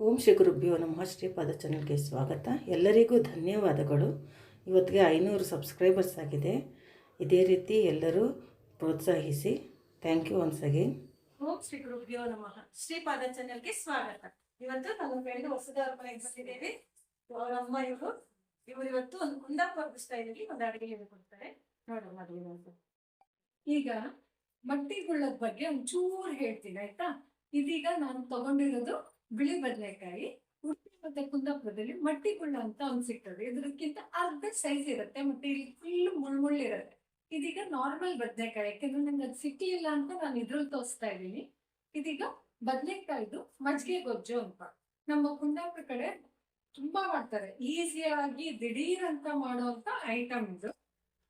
ಓಂ ಶ್ರೀ ಗುರುಭ್ಯೋ ನಮಃ. ಶ್ರೀಪಾದ ಚಾನಲ್ಗೆ ಸ್ವಾಗತ. ಎಲ್ಲರಿಗೂ ಧನ್ಯವಾದಗಳು. ಇವತ್ತಿಗೆ ಐನೂರು ಸಬ್ಸ್ಕ್ರೈಬರ್ಸ್ ಆಗಿದೆ. ಇದೇ ರೀತಿ ಎಲ್ಲರೂ ಪ್ರೋತ್ಸಾಹಿಸಿ. ಥ್ಯಾಂಕ್ ಯು ಒನ್ಸ್ ಅಗೇನ್ ಓಂ ಶ್ರೀ ಗುರುಭ್ಯೋ ನಮಃ. ಶ್ರೀಪಾದ ಚಾನಲ್ಗೆ ಸ್ವಾಗತ. ಇವತ್ತು ನಮ್ಮ ಫ್ರೆಂಡ್ ಹೊಸದವ್ರ ಮನೆಗೆ ಬಂದಿದ್ದೇವೆ. ಅವ್ರ ಅಮ್ಮ ಇವರು. ಇವರು ಇವತ್ತು ಒಂದು ಕುಂದಾಪುರದ ಸ್ಟೈಲಲ್ಲಿ ಒಂದು ಅಡುಗೆ ಹೇಳಿಕೊಡ್ತಾರೆ ನೋಡೋಣ ಅದು ಈಗ ಮಟ್ಟಿ ಮಟ್ಟಿಗುಳ್ಳದ ಬಗ್ಗೆ ಒಂಚೂರು ಹೇಳ್ತೀನಿ, ಆಯ್ತಾ? ಇದೀಗ ನಾನು ತಗೊಂಡಿರೋದು ಬಿಳಿ ಬದನೆಕಾಯಿ ಉಡುಪಿ ಮತ್ತೆ ಕುಂದಾಪುರದಲ್ಲಿ ಮಟ್ಟಿಗುಳ್ಳ ಅಂತ ಒಂದು ಸಿಗ್ತದೆ. ಇದಕ್ಕಿಂತ ಅರ್ಧ ಸೈಜ್ ಇರುತ್ತೆ ಮತ್ತೆ ಇಲ್ಲಿ ಫುಲ್ ಮುಳ್ಳುಳ್ಳಿರುತ್ತೆ ಇದೀಗ ನಾರ್ಮಲ್ ಬದನೆಕಾಯಿ, ಯಾಕೆಂದ್ರೆ ನಂಗೆ ಅದು ಸಿಕ್ಲಿಲ್ಲ ಅಂತ ನಾನು ಇದ್ರಲ್ಲಿ ತೋರಿಸ್ತಾ ಇದ್ದೀನಿ. ಇದೀಗ ಬದನೆಕಾಯಿದು ಮಜ್ಜಿಗೆ ಗೊಜ್ಜು ಅಂತ. ನಮ್ಮ ಕುಂದಾಪುರ ಕಡೆ ತುಂಬಾ ಮಾಡ್ತಾರೆ. ಈಸಿಯಾಗಿ ದಿಢೀರ್ ಅಂತ ಮಾಡುವಂತ ಐಟಮ್ ಇದು.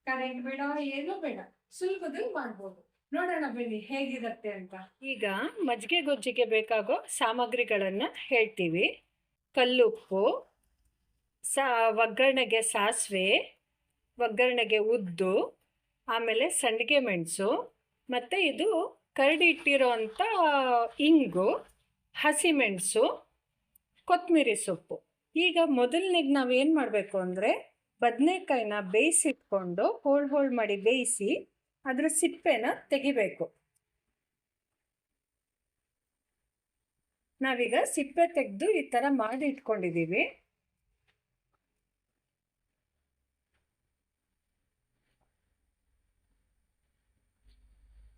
ಕರೆಂಟ್ ಬೇಡ, ಏನೂ ಬೇಡ. ಸುಲಭದಲ್ಲಿ ಮಾಡ್ಬೋದು. ನೋಡೋಣ ಬನ್ನಿ ಹೇಗಿರುತ್ತೆ ಅಂತ. ಈಗ ಮಜ್ಜಿಗೆ ಗೊಜ್ಜಿಗೆ ಬೇಕಾಗೋ ಸಾಮಗ್ರಿಗಳನ್ನು ಹೇಳ್ತೀವಿ. ಕಲ್ಲುಪ್ಪು, ಸಾ, ಒಗ್ಗರಣೆಗೆ ಸಾಸಿವೆ, ಒಗ್ಗರಣೆಗೆ ಉದ್ದು, ಆಮೇಲೆ ಸಂಡಿಗೆ ಮೆಣಸು, ಮತ್ತು ಇದು ಕರಡಿ ಇಟ್ಟಿರೋ ಅಂಥ ಇಂಗು ಹಸಿಮೆಣಸು ಕೊತ್ತಂಬರಿ ಸೊಪ್ಪು. ಈಗ ಮೊದಲನೇಗೆ ನಾವೇನು ಮಾಡಬೇಕು ಅಂದರೆ, ಬದನೆಕಾಯಿನ ಬೇಯಿಸಿಟ್ಕೊಂಡು, ಹೋಳು ಹೋಳು ಮಾಡಿ ಬೇಯಿಸಿ ಅದರ ಸಿಪ್ಪೆನ ತೆಗಿಬೇಕು. ನಾವೀಗ ಸಿಪ್ಪೆ ತೆಗೆದು ಈ ಥರ ಮಾಡಿ ಇಟ್ಕೊಂಡಿದ್ದೀವಿ.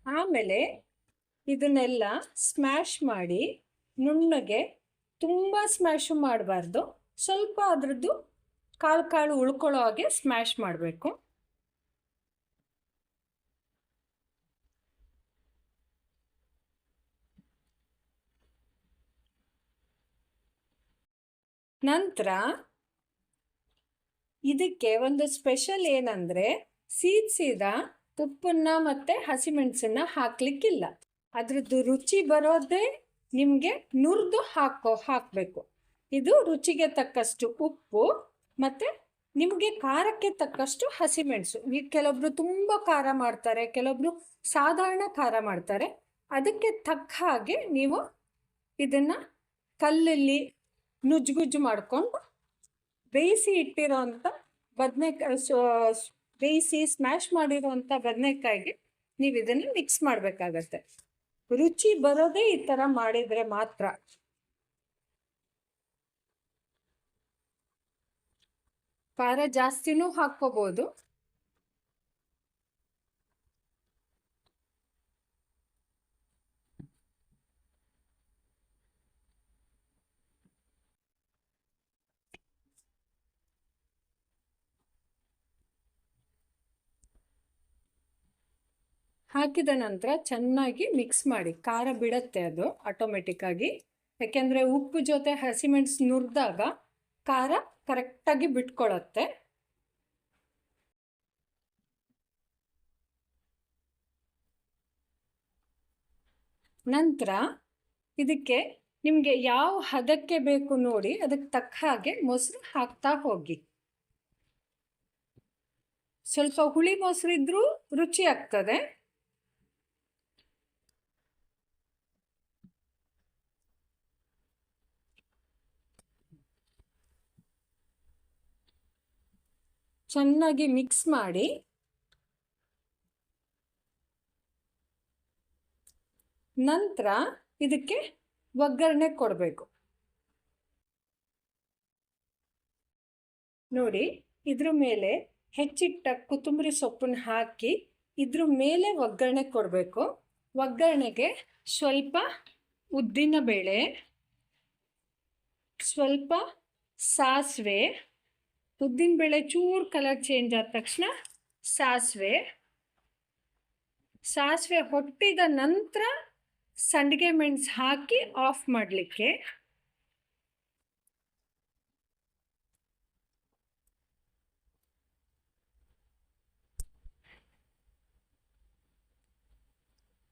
ಆಮೇಲೆ ಇದನ್ನೆಲ್ಲ ಸ್ಮ್ಯಾಶ್ ಮಾಡಿ ನುಣ್ಣಗೆ ತುಂಬ ಸ್ಮ್ಯಾಶು ಮಾಡಬಾರ್ದು. ಸ್ವಲ್ಪ ಅದರದ್ದು ಕಾಳು ಕಾಳು ಉಳ್ಕೊಳ್ಳೋ ಹಾಗೆ ಸ್ಮ್ಯಾಶ್ ಮಾಡಬೇಕು. ನಂತರ ಇದಕ್ಕೆ ಒಂದು ಸ್ಪೆಷಲ್ ಏನಂದರೆ ಸೀದ್ಸಿದ ಉಪ್ಪನ್ನ ಮತ್ತು ಹಸಿಮೆಣಸನ್ನ ಹಾಕ್ಲಿಕ್ಕಿಲ್ಲ. ಅದ್ರದ್ದು ರುಚಿ ಬರೋದೇ ನಿಮಗೆ ನುರಿದು ಹಾಕೋ, ಹಾಕಬೇಕು. ಇದು ರುಚಿಗೆ ತಕ್ಕಷ್ಟು ಉಪ್ಪು ಮತ್ತು ನಿಮಗೆ ಖಾರಕ್ಕೆ ತಕ್ಕಷ್ಟು ಹಸಿಮೆಣಸು. ಕೆಲವೊಬ್ರು ತುಂಬ ಖಾರ ಮಾಡ್ತಾರೆ, ಕೆಲವೊಬ್ರು ಸಾಧಾರಣ ಖಾರ ಮಾಡ್ತಾರೆ. ಅದಕ್ಕೆ ತಕ್ಕ ಹಾಗೆ ನೀವು ಇದನ್ನು ಕಲ್ಲಲ್ಲಿ ನುಜ್ಜುಗುಜ್ಜು ಮಾಡ್ಕೊಂಡು ಬೇಯಿಸಿ ಇಟ್ಟಿರೋವಂಥ ಬದನೆಕಾಯಿ ಬೇಯಿಸಿ ಸ್ಮ್ಯಾಶ್ ಮಾಡಿರೋವಂಥ ಬದನೆಕಾಯಿಗೆ ನೀವು ಇದನ್ನು ಮಿಕ್ಸ್ ಮಾಡಬೇಕಾಗತ್ತೆ. ರುಚಿ ಬರೋದೇ ಈ ಥರ ಮಾಡಿದರೆ ಮಾತ್ರ. ಖಾರ ಜಾಸ್ತಿನೂ ಹಾಕ್ಕೋಬೋದು. ಹಾಕಿದ ನಂತರ ಚೆನ್ನಾಗಿ ಮಿಕ್ಸ್ ಮಾಡಿ. ಖಾರ ಬಿಡತ್ತೆ ಅದು ಆಟೋಮೆಟಿಕ್ಕಾಗಿ ಯಾಕೆಂದರೆ ಉಪ್ಪು ಜೊತೆ ಹಸಿಮೆಣಸು ನುರಿದಾಗ ಖಾರ ಕರೆಕ್ಟಾಗಿ ಬಿಟ್ಕೊಳತ್ತೆ. ನಂತರ ಇದಕ್ಕೆ ನಿಮಗೆ ಯಾವ ಹದಕ್ಕೆ ಬೇಕು ನೋಡಿ ಅದಕ್ಕೆ ತಕ್ಕ ಹಾಗೆ ಮೊಸರು ಹಾಕ್ತಾ ಹೋಗಿ. ಸ್ವಲ್ಪ ಹುಳಿ ಮೊಸರು ಇದ್ರೂ ರುಚಿ ಆಗ್ತದೆ. ಚೆನ್ನಾಗಿ ಮಿಕ್ಸ್ ಮಾಡಿ ನಂತರ ಇದಕ್ಕೆ ಒಗ್ಗರಣೆ ಕೊಡಬೇಕು. ನೋಡಿ, ಇದ್ರ ಮೇಲೆ ಹೆಚ್ಚಿಟ್ಟ ಕೊತ್ತಂಬರಿ ಸೊಪ್ಪನ್ನು ಹಾಕಿ ಇದ್ರ ಮೇಲೆ ಒಗ್ಗರಣೆ ಕೊಡಬೇಕು. ಒಗ್ಗರಣೆಗೆ ಸ್ವಲ್ಪ ಉದ್ದಿನ ಬೇಳೆ, ಸ್ವಲ್ಪ ಸಾಸಿವೆ ಉದ್ದಿನಬೇಳೆ ಚೂರು ಕಲರ್ ಚೇಂಜ್ ಆದ ತಕ್ಷಣ ಸಾಸಿವೆ. ಸಾಸಿವೆ ಹೊಟ್ಟಿದ ನಂತರ ಸಂಡಿಗೆ ಮೆಣಸು ಹಾಕಿ ಆಫ್ ಮಾಡಲಿಕ್ಕೆ.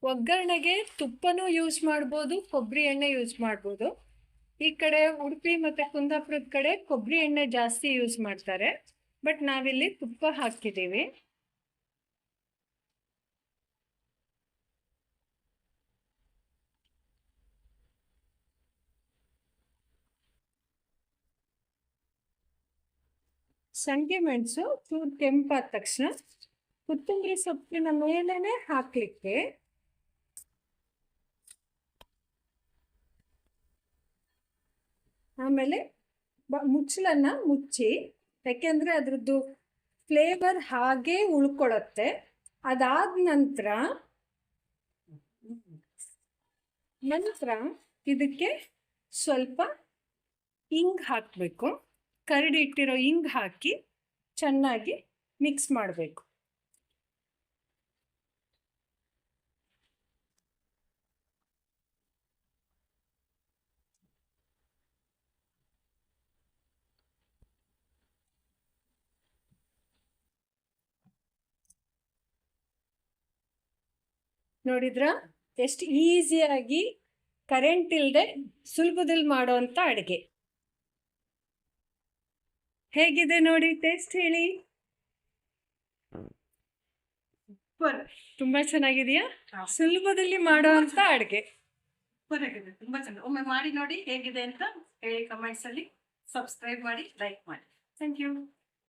ಒಗ್ಗರಣೆಗೆ ತುಪ್ಪನೂ ಯೂಸ್ ಮಾಡ್ಬೋದು ಕೊಬ್ಬರಿ ಎಣ್ಣೆ ಯೂಸ್ ಮಾಡ್ಬೋದು. ಈ ಕಡೆ ಉಡುಪಿ ಮತ್ತು ಕುಂದಾಪುರದ ಕಡೆ ಕೊಬ್ಬರಿ ಎಣ್ಣೆ ಜಾಸ್ತಿ ಯೂಸ್ ಮಾಡ್ತಾರೆ ಬಟ್ ನಾವಿಲ್ಲಿ ತುಪ್ಪ ಹಾಕಿದ್ದೀವಿ ಸಂಡಿಗೆ ಮೆಣಸು ಚೂರು ಕೆಂಪಾದ ತಕ್ಷಣ ಕೊತ್ತಂಬರಿ ಸೊಪ್ಪಿನ ಮೇಲೇ ಹಾಕಲಿಕ್ಕೆ ಆಮೇಲೆ ಬ- ಮುಚ್ಚಳನ್ನ ಮುಚ್ಚಿ, ಯಾಕೆಂದರೆ ಅದರದ್ದು ಫ್ಲೇವರ್ ಹಾಗೇ ಉಳ್ಕೊಳತ್ತೆ. ಅದಾದ ನಂತರ ನಂತರ ಇದಕ್ಕೆ ಸ್ವಲ್ಪ ಇಂಗ್ ಹಾಕಬೇಕು. ಕರಡಿ ಇಟ್ಟಿರೋ ಇಂಗ್ ಹಾಕಿ ಚೆನ್ನಾಗಿ ಮಿಕ್ಸ್ ಮಾಡಬೇಕು. ನೋಡಿದ್ರ? ಎಷ್ಟು ಈಸಿಯಾಗಿ ಕರೆಂಟ್ ಇಲ್ಲದೆ ಸುಲಭದಲ್ಲಿ ಮಾಡೋವಂಥ ಅಡುಗೆ. ಹೇಗಿದೆ ನೋಡಿ ಟೇಸ್ಟ್ ಹೇಳಿ. ಸೂಪರ್. ತುಂಬಾ ಚೆನ್ನಾಗಿದೆಯಾ? ಸುಲಭದಲ್ಲಿ ಮಾಡುವಂತ ಅಡುಗೆ. ತುಂಬಾ ಚೆನ್ನಾಗಿ. ಒಮ್ಮೆ ಮಾಡಿ ನೋಡಿ ಹೇಗಿದೆ ಅಂತ ಹೇಳಿ ಕಮೆಂಟ್ಸ್ ಅಲ್ಲಿ. ಸಬ್ಸ್ಕ್ರೈಬ್ ಮಾಡಿ ಲೈಕ್ ಮಾಡಿ. Thank you